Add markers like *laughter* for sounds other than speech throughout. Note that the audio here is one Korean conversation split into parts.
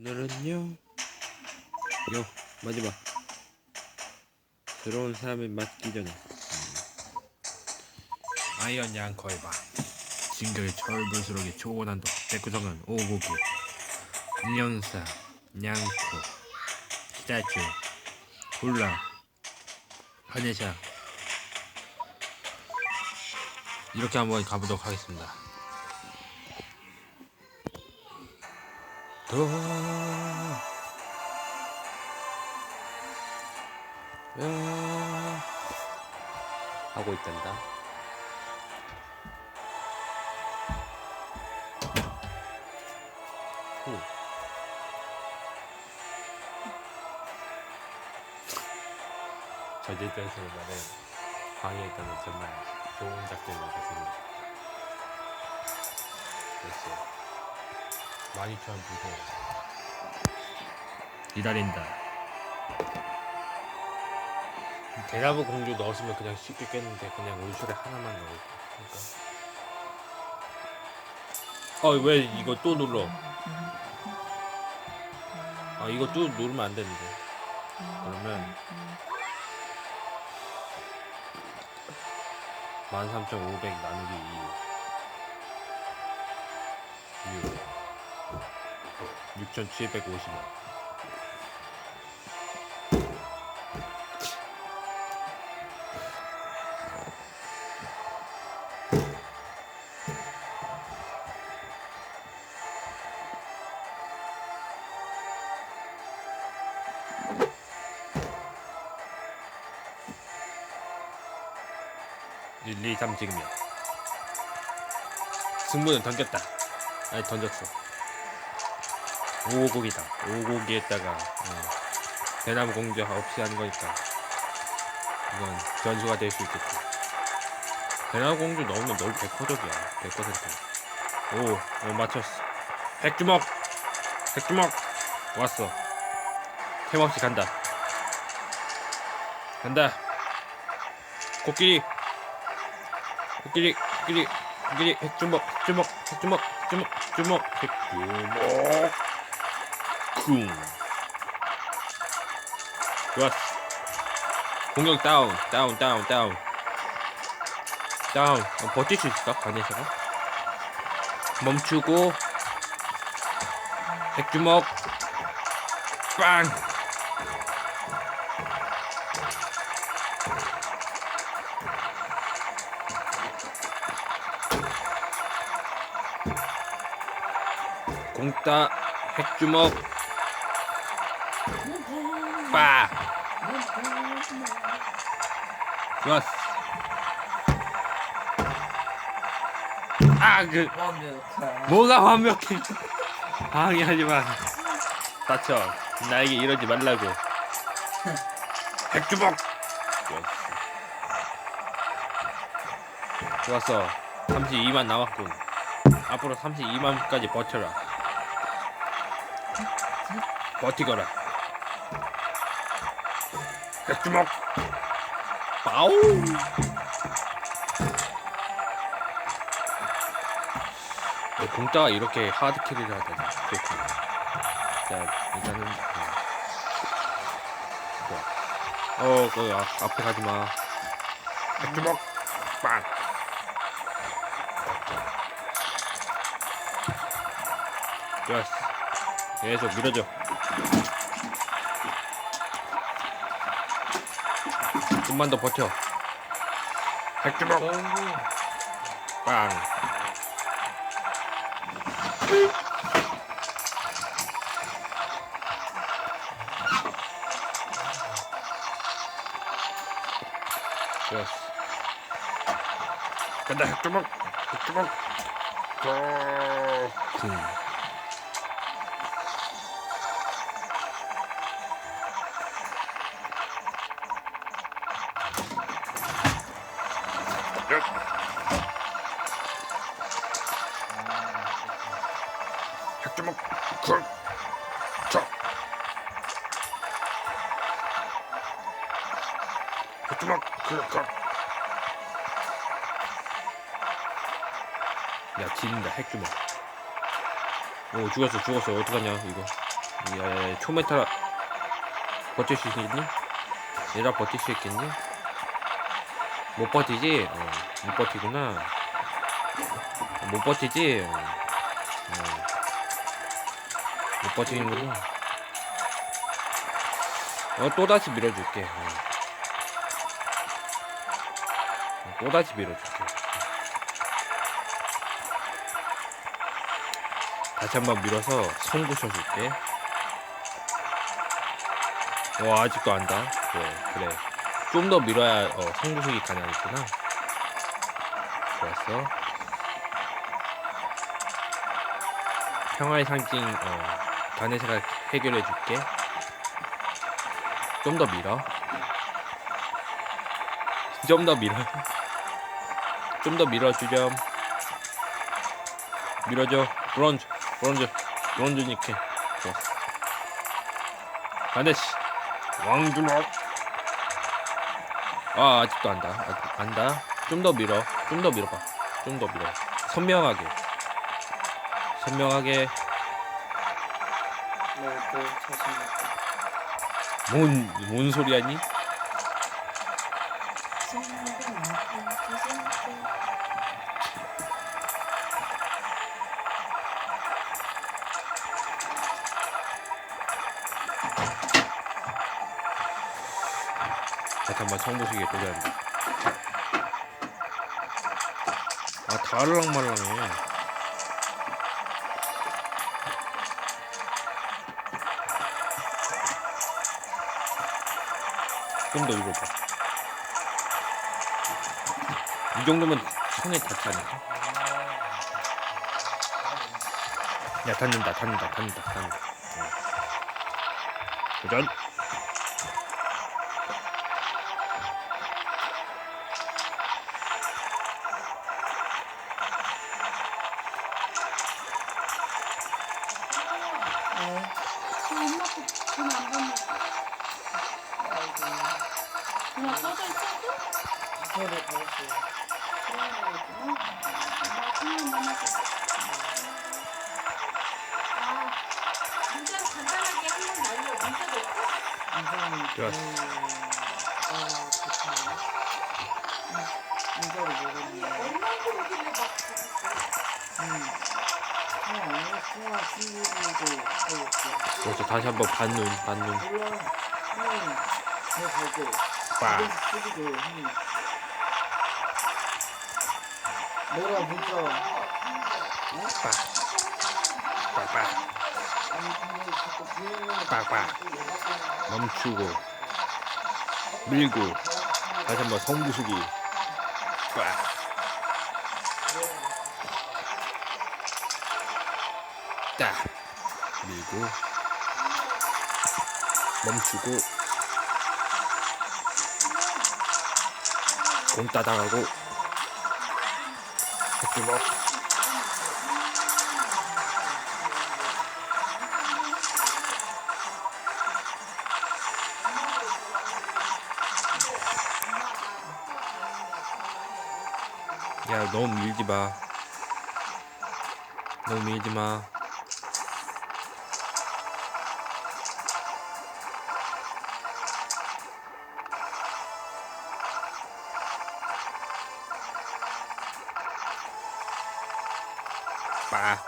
오늘은요 요 마지막. 들어온 사람이 맞기 전에. 아이언 양커의 방 진격의 철불수록의 초고난도 백구성은 오고기 인형사 냥코 스타츄 훌라 하네샤 이렇게 한번 가보도록 하겠습니다 더 야. 하고 있단다. 후. 저질병에서는 말해 방해했다는 정말 좋은 작전이 됐습니다. 됐어. 많이 처음 보고 기다린다. 대나무 공주 넣었으면 그냥 쉽게 깼는데 그냥 울술에 하나만 넣을까 그러니까. 어왜 이거 또 눌러? 아 이거 또 누르면 안 되는데. 그러면 13,500 나누기 2 6 6,750원 일, 2, 3 지금이야. 승부는 던졌다. 아니 던졌어. 오곡이다. 오곡이에다가 어, 대나무 공주 없이 하는 거니까 이건 변수가 될 수 있겠다. 대나무 공주 넣으면 널 100%적이야. 100%. 오, 오 맞췄어. 백주먹, 백주먹 왔어. 템 없이 간다. 간다. 코끼리. 코끼리 코끼리 코끼리 핵주먹 핵주먹 핵주먹 핵주먹 핵주먹 핵주먹 쿵. 좋았어. 공격 다운 다운 다운 다운. 다운. 어, 버틸 수 있을까? 가네샤가? 멈추고. 핵주먹. 빵! 공따 핵주먹 빠 좋았어. 아 그 완벽한 뭐가 완벽해. 방해하지 마. 다쳐. 나에게 이러지 말라고. 핵주먹. 좋았어. 좋았어. 32만 남았군. 앞으로 32만까지 버텨라. 버티거라. 핵 주먹 빠우. 어, 공짜가 이렇게 하드 캐리를 하다니 그렇군 자 일단은 어, 좋아 어, 그 아, 앞에 가지마. 핵주먹 빵 좋았어 계속 밀어줘 좀만 더 버텨. 핵주먹 빵. 좋았어 간다 핵주먹 핵주먹 쿵 오, 죽었어, 죽었어. 어떡하냐, 이거. 야, 초메타 버틸 수 있겠니? 얘가 버틸 수 있겠니? 못 버티지? 어, 못 버티구나. 못 버티지? 어, 어. 못 버티는구나. 어, 또다시 밀어줄게. 어. 어, 또다시 밀어줄게. 다시 한번 밀어서 성 부셔줄게. 와 아직도 안다. 그래 그래. 좀 더 밀어야 어, 성 부수기 가능하겠구나. 좋았어. 평화의 상징 어, 가네사가 해결해 줄게. 좀 더 밀어. 좀 더 밀어. *laughs* 좀 더 밀어주렴. 밀어줘. 브론즈, 브론즈, 브론즈니까. 좋았어. 가네시. 왕주먹. 아, 아직도 안다. 아직 안다. 좀 더 밀어. 좀 더 밀어봐. 좀 더 밀어. 선명하게. 선명하게. 네또 자신있다 뭔, 뭔 소리 하니? 한번 성부시게 도전한다. 아, 다 알랑말랑해. 좀더 읽어봐. 이 정도면 손에 닿지 않을까? 야, 닿는다, 닿는다, 닿는다, 닿는다. 어. 도전! 엄마. 아, 문자 간단하게 한번 날려 문자 좋았어. 아 좋다 오길래 막음 친구들도 그렇고 그래서 다시 한번 반눈, 반눈. 물론 쓰기도 뭐라 빡. 빡빡. 빡빡. 멈추고. 밀고. 다시 한번 성부수기. 빡. 딱. 밀고. 멈추고. 공 따당하고. Het주먹. 야, 너무 밀지 마. 너무 밀지 마. 빠.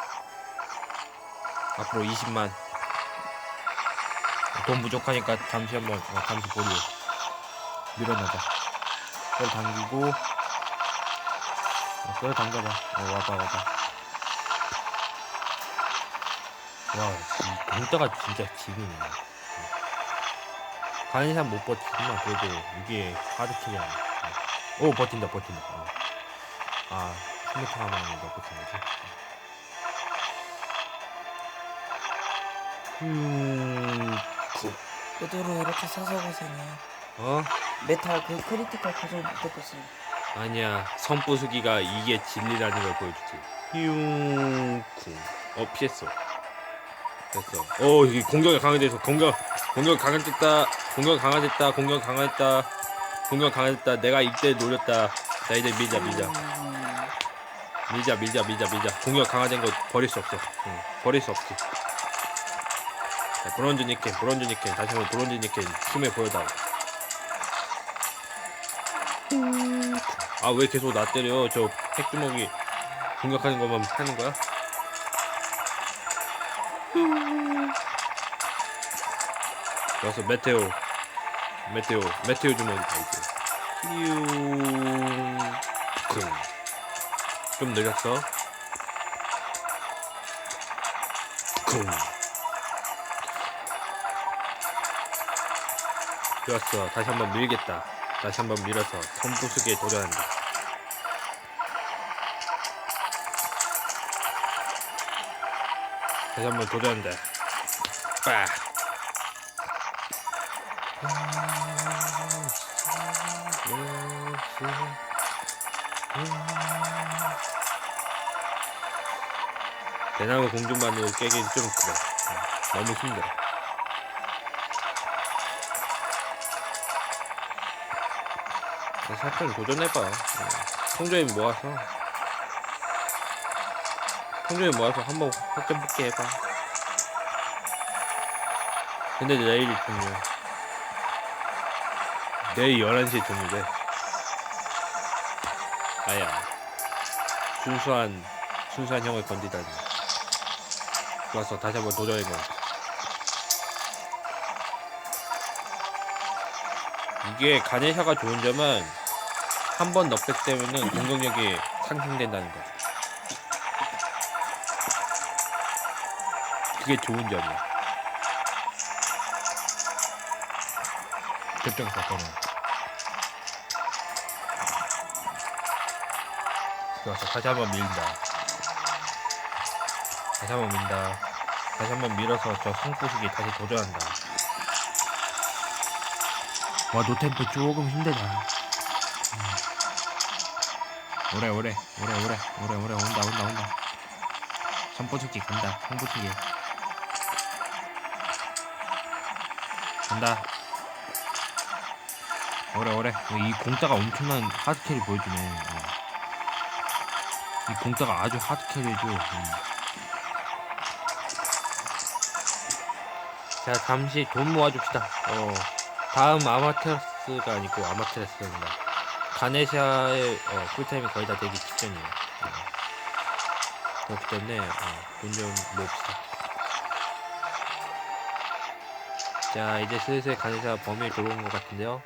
앞으로 20만. 돈 부족하니까 잠시 한번 어, 잠시 보류. 밀어내자. 끌 당기고. 어, 끌 당겨봐. 어, 와봐 와봐. 와, 이 공따가 진짜 지기네. 간이상 못 버티지만 그래도 이게 하드킬이야. 오 버틴다 버틴다. 어. 아, 스매트 하나만 넣고 친 거지. 음, 구. 그대로 이렇게 사서 고생해 어? 메탈 그 크리티컬 고정 못했겠어요 아니야. 선부수기가 이게 진리라는 걸 보여주지. 휴, 쿵. 어, 피했어. 됐어. 어, 공격이 강화돼서 공격, 공격 강화됐다. 공격 강화됐다. 공격 강화됐다. 공격 강화됐다. 내가 이때 노렸다. 자, 이제 밀자, 밀자. 음, 밀자, 밀자, 밀자, 밀자. 공격 강화된 거 버릴 수 없어. 응, 버릴 수 없지. 자, 브론즈 니켄, 브론즈 니켄, 다시 한번 브론즈 니켄 힘에 보여달라. 아, 왜 계속 나 때려? 저 핵주먹이 공격하는 것만 하는 거야? 좋았어, 메테오. 메테오, 메테오 주먹이다, 이제. 휘용. 쿵. 좀 느렸어. 쿵. 좋았어. 다시 한번 밀겠다. 다시 한번 밀어서 선부수기에 도전한다. 다시 한번 도전한다. 빠. 대나무 공주만으로 깨긴 좀 그래. 어, 너무 힘들어. 살짝 도전해봐. 어, 성조임 모아서. 성조임 모아서 한번 확정 붙게 해봐. 근데 내일이 중요해. 내일 11시에 종료돼. 아야. 순수한, 순수한 형을 건디다니. 좋았어. 다시 한번 도전해봐. 이게 가네샤가 좋은 점은 한 번 넉백되면은 공격력이 상승된다는 거. 그게 좋은 점이야. 특정 사건은 좋았어. 다시 한번 밀다. 다시 한번 민다. 다시 한번 밀어서 저 성부식이 다시 도전한다. 와 노템포 조금 힘들다. 음. 오래 오래 오래 오래 오래 오래 온다 온다 온다. 선부식이 간다. 성부식이 간다. 오래 오래. 이 공짜가 엄청난 하드캐리 보여주네. 어. 이 공짜가 아주 하드캐리 해줘. 음. 자 잠시 돈 모아줍시다. 어 다음 아마테라스가 아니고 아마테라스입니다. 가네샤의 어, 풀타임이 거의 다 되기 직전이에요. 음. 그렇기 때문에 어, 돈좀 모읍시다. 자 이제 슬슬 가네샤 범위에 들어온 것 같은데요.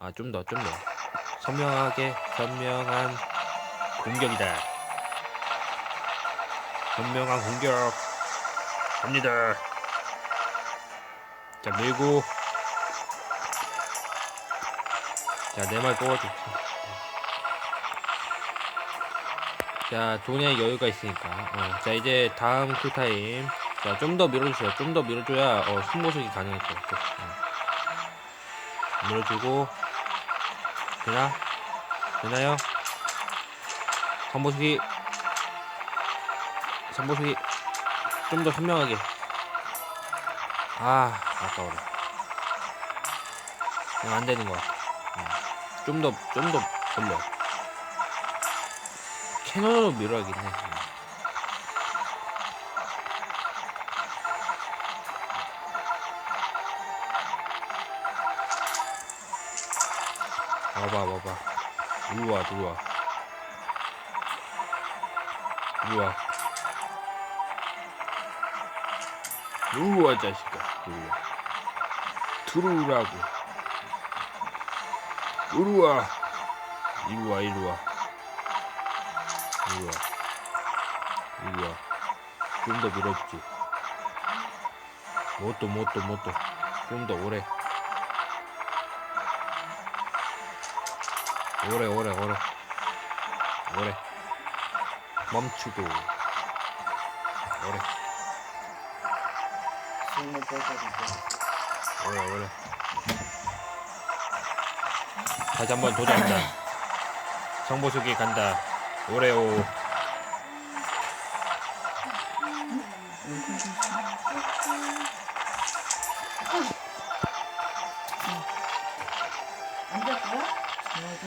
아 좀 더 좀 더 선명하게 선명한 공격이다. 선명한 공격 갑니다. 자 밀고 자내말 뽑아줄게. 자 돈에 여유가 있으니까 어, 자 이제 다음 쿨타임 자 좀 더 밀어주세요. 좀 더 밀어줘야 어, 숨모식이 가능할 것 같아. 어. 밀어주고 되나? 되나요? 선보식이 선보식이 좀더 선명하게 아 아까워라 안 되는 것 같아 좀 더 좀 더 돌려 캐논으로 밀어야겠네. 음. 와봐 와봐. 이리 와 이리 와. 이리 와. 이리 와 자식아. 이리 와. 들어오라고 이리 와. 이리 와 이리 와. 이리 와. 이리 와 좀 더 밀어주지. 못도 못도 못도 좀 더 오래. 오래 오래 오래. 오래. 멈추고. 오래. 오래 오래 다시 한번 도전한다 정보수기 간다 오레오 안 닦아요? 저녁에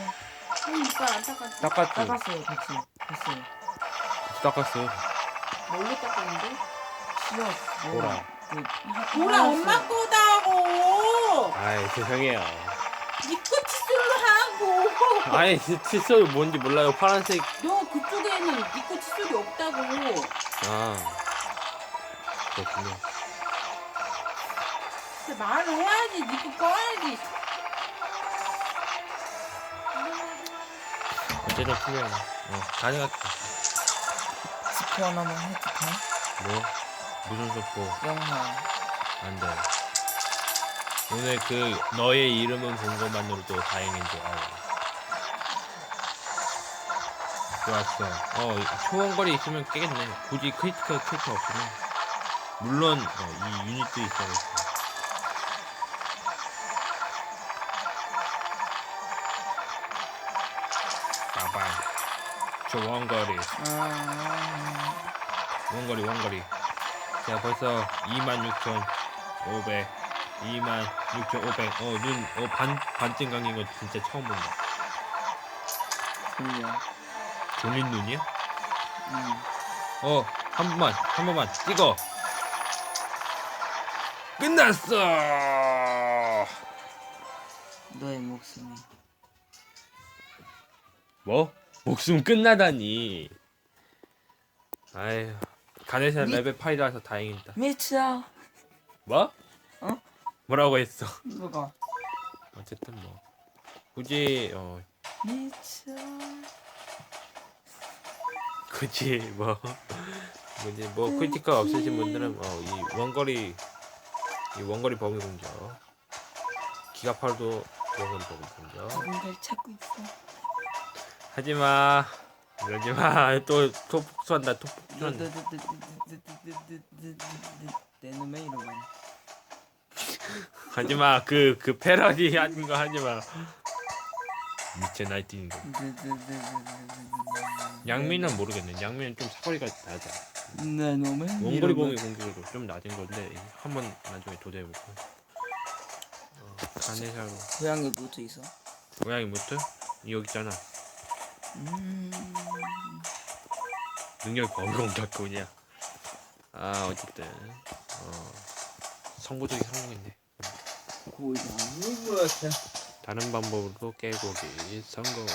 응, 오빠 안 닦았어? 닦았지 따갔어요, 같이. 됐어요. 닦았어 뭘로 닦았는데? 시럽, 뭐, 오라 보라 엄마 거다고. 아이 죄송해요 니꺼. 아이 그 칫솔 뭔지 몰라요. 파란색. 너 그쪽에는 니꺼 칫솔이 없다고. 아 그렇군요. 근데 말을 해야지. 니꺼 꺼야지. 어쨌든 투명 어 가능하다 스포 하나만 해도 돼? 뭐? 무슨 소포 영화. 안돼. 오늘 그 너의 이름은 본 것만으로도 다행인 줄 알아 좋았어. 어 초원거리 있으면 깨겠네. 굳이 크리티컬 캐릭터 없으면. 물론 어, 이 유닛도 있어야겠어 빠방 초원거리. 아 원거리 원거리. 자 벌써 26,500 26,500 어 눈 어 반 반쯤 감긴 거 진짜 처음 본다. 졸려 졸린 눈이야? 응 어한 번만 한 번만 찍어. 끝났어! 너의 목숨이. 뭐? 목숨 끝나다니. 아휴 가네샤 미- 레벨 8이라서 다행이다. 미쳐 뭐? 어? 뭐라고 했어? 누가? 어쨌든 뭐. 굳이 어. 미쳐 굳이 뭐. 뭐지 뭐 크리티컬 없으신 분들은 어, 이 원거리 이 원거리 범위 공격 기가팔도 원거리 범위 공격 누군가를 찾고 있어. 하지마. 이러지마. *laughs* 또 토폭수한다 토폭수한다. 내 놈의 이름은. 하지마. 그 그 패러디 하는 거 하지마. 미쳐 날뛰는 거 양미는 모르겠네. 양미는 좀 사거리가 낮아 내 놈의 원거리 이름은 공격으로 좀 낮은 건데 한번 나중에 도전해볼까 어, 가네샤로. 고양이 무도 있어? 고양이 무트? 여기 있잖아. 음. 능력 범위 공격군이야. 아 어쨌든. 어, 성공적인 성공인데. 고양이. 무트 다른 방법으로 깨고기 성공